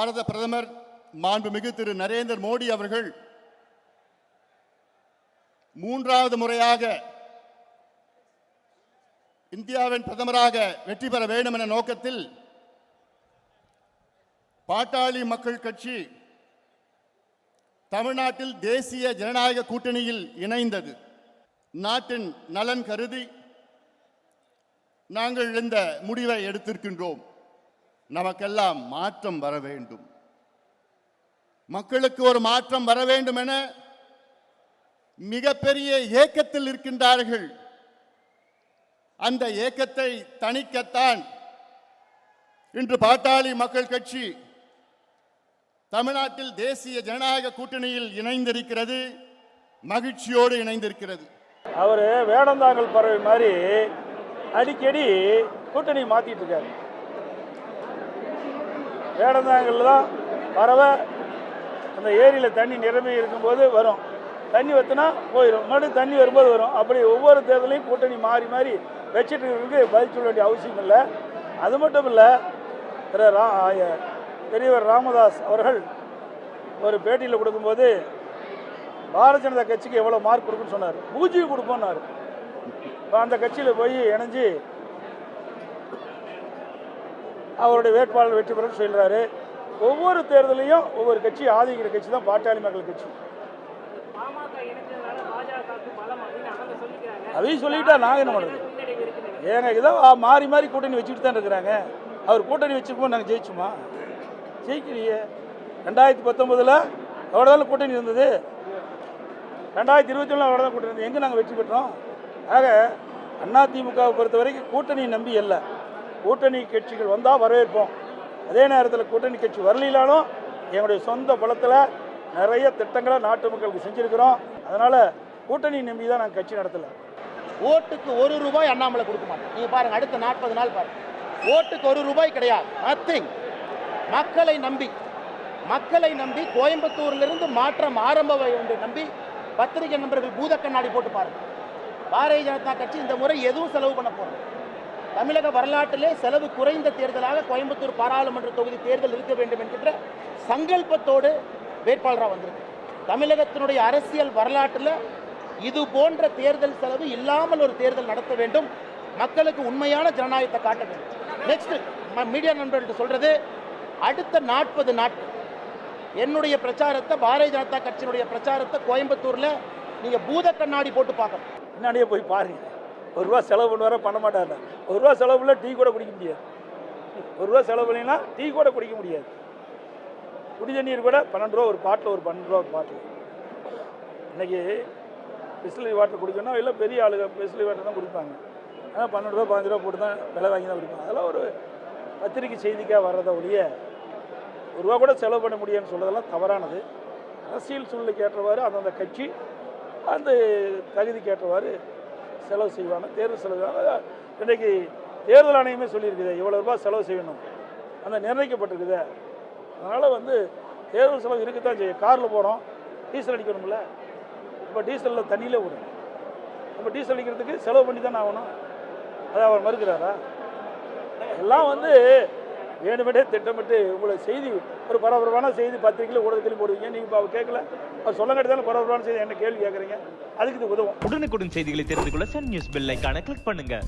பாரத பிரதமர் மாண்புமிகு திரு நரேந்திர மோடி அவர்கள் மூன்றாவது முறையாக இந்தியாவின் பிரதமராக வெற்றி பெற வேண்டும் என நோக்கத்தில் பாட்டாளி மக்கள் கட்சி தமிழ்நாட்டில் தேசிய ஜனநாயக கூட்டணியில் இணைந்தது. நாட்டின் நலன் கருதி நாங்கள் இந்த முடிவை எடுத்திருக்கின்றோம். நமக்கெல்லாம் மாற்றம் வர வேண்டும். மக்களுக்கு ஒரு மாற்றம் வர வேண்டும் என மிகப்பெரிய ஏக்கத்தில் இருக்கின்றார்கள். அந்த ஏக்கத்தை தணிக்கத்தான் இன்று பாட்டாளி மக்கள் கட்சி தமிழ்நாட்டில் தேசிய ஜனநாயக கூட்டணியில் இணைந்திருக்கிறது மகிழ்ச்சியோடு இணைந்திருக்கிறது. அவர் வேடந்தாங்கல் பறவை மாதிரி அடிக்கடி கூட்டணி மாத்திட்டு இருக்காரு. வேடந்தாங்கல் தான் பறவை அந்த ஏரியில் தண்ணி நிரம்பி இருக்கும்போது வரும். தண்ணி வத்துனா போயிடும் மறுபடியும் தண்ணி வரும்போது வரும். அப்படி ஒவ்வொரு தேர்தலையும் கூட்டணி மாறி மாறி வச்சுட்டு இருக்கிறதுக்கு பதில் சொல்ல வேண்டிய அவசியம் இல்லை. அது மட்டும் இல்லை திரு ரா ஆய- பெரியவர் ராமதாஸ் அவர்கள் ஒரு பேட்டியில் கொடுக்கும்போது பாரதிய ஜனதா கட்சிக்கு எவ்வளோ மார்க் கொடுக்குன்னு சொன்னார். பூஜ்ஜியம் கொடுப்போன்னாரு இப்போ அந்த கட்சியில் போய் இணைஞ்சு அவருடைய வேட்பாளர் வெற்றி பெறும் சொல்கிறாரு ஒவ்வொரு தேர்தலையும் ஒவ்வொரு கட்சி ஆதரிக்கிற கட்சி தான் பாட்டாளி மக்கள் கட்சி. அதையும் சொல்லிட்டா நாங்கள் என்ன பண்ணுறது ஏங்க இதான் மாறி மாறி கூட்டணி வச்சுட்டு தான் இருக்கிறாங்க. அவர் கூட்டணி வச்சுக்கும்போது நாங்கள் ஜெயிச்சுமா? ஜெயிக்கலையே. ரெண்டாயிரத்தி பத்தொம்போதில் எவ்வளோ கூட்டணி இருந்தது? ரெண்டாயிரத்தி இருபத்தி ஒன்றில் தான் கூட்டணி இருந்தது. எங்கே நாங்கள் வெற்றி பெற்றோம்? ஆக அதிமுகவை பொறுத்த வரைக்கும் கூட்டணி நம்பி அல்ல. கூட்டணி கட்சிகள் வந்தால் வரவேற்போம். அதே நேரத்தில் கூட்டணி கட்சி வரலாலும் எங்களுடைய சொந்த பலத்தில் நிறைய திட்டங்களை நாட்டு மக்களுக்கு செஞ்சுருக்கிறோம். அதனால் கூட்டணி நம்பி தான் நாங்கள் கட்சி நடத்தலை. ஓட்டுக்கு ஒரு ரூபாய் அண்ணாமலை கொடுக்க மாட்டோம். நீங்கள் பாருங்கள் அடுத்த நாற்பது நாள் பாருங்கள் ஓட்டுக்கு ஒரு ரூபாய் கிடையாது. நத்திங் மக்களை நம்பி மக்களை நம்பி கோயம்புத்தூரிலிருந்து மாற்றம் ஆரம்ப என்று நம்பி பத்திரிகை நண்பர்கள் பூத கண்ணாடி போட்டு பாருங்கள் பாரதிய ஜனதா கட்சி இந்த முறை எதுவும் செலவு பண்ண போகிறோம் தமிழக வரலாற்றிலே செலவு குறைந்த தேர்தலாக கோயம்புத்தூர் பாராளுமன்ற தொகுதி தேர்தல் இருக்க வேண்டும் என்கின்ற சங்கல்பத்தோடு வேட்பாளராக வந்திருக்கு தமிழகத்தினுடைய அரசியல் வரலாற்றில் இது போன்ற தேர்தல் செலவு இல்லாமல் ஒரு தேர்தல் நடத்த வேண்டும். மக்களுக்கு உண்மையான ஜனநாயகத்தை காட்ட வேண்டும். நெக்ஸ்ட் மீடியா நண்பர்கள்ட்ட சொல்றது அடுத்த நாற்பது நாட்கள் என்னுடைய பிரச்சாரத்தை பாரதிய ஜனதா கட்சியினுடைய பிரச்சாரத்தை கோயம்புத்தூர்ல நீங்க பூத கண்ணாடி போட்டு பார்க்கணும். பின்னாடியே போய் பாருங்க. ஒரு ரூபா செலவு பண்ணுவார பண்ண மாட்டார் ஒரு ரூபா செலவுல டீ கூட குடிக்க முடியாது. ஒரு ரூபா செலவு பண்ணினா டீ கூட குடிக்க முடியாது. குடி தண்ணீர் கூட பன்னெண்டு ரூபா ஒரு பாட்டில் ஒரு பன்னெண்டு ரூபா ஒரு பாட்டில். இன்றைக்கி பிஸ்லரி வாட்டர் குடிக்கணும் இல்லை பெரிய ஆளுங்க பிஸ்லரி வாட்டர் தான் குடிப்பாங்க. ஆனால் பன்னெண்டு ரூபா பதினஞ்சு ரூபா போட்டு தான் விலை வாங்கி தான் குடிப்பாங்க. அதெல்லாம் ஒரு பத்திரிக்கை செய்திக்காக வர்றதை ஒழிய ஒரு ரூபா கூட செலவு பண்ண முடியும்னு சொல்கிறதெல்லாம் தவறானது. அரசியல் சூழ்நிலைக்கு ஏற்றவாறு அந்தந்த கட்சி அந்த தகுதிக்கு ஏற்றவாறு செலவு செய்வாங்க தேர்தல் செலவு இன்றைக்கி இன்றைக்கு தேர்தல் ஆணையமே சொல்லியிருக்குது இவ்வளோ ரூபாய் செலவு செய்யணும். அந்த நிர்ணயிக்கப்பட்டிருக்குது. அதனால் வந்து தேர்தல் செலவு இருக்கத்தான் செய்யும். காரில் போகிறோம் டீசல் அடிக்கணும்ல. இப்போ டீசலில் தண்ணியிலே விடும் இப்போ டீசல் அடிக்கிறதுக்கு செலவு பண்ணி தானே ஆகணும். அதை அவர் மறுக்கிறாரா? எல்லாம் வந்து வேணுமெனே திட்டமிட்டு உங்களை செய்தி ஒரு பரபரப்பான செய்தி பத்திரிகையில் ஊடகத்தில் போடுவீங்க. நீங்கள் இப்போ அவள் கேட்கல அவர் சொல்ல தானே பரபரப்பான செய்தி என்ன கேள்வி கேட்குறீங்க அதுக்கு இது உதவும். உடனுக்குடன் செய்திகளை தெரிந்து கொள்ள சன் நியூஸ் பெல் ஐகானை கிளிக் பண்ணுங்கள்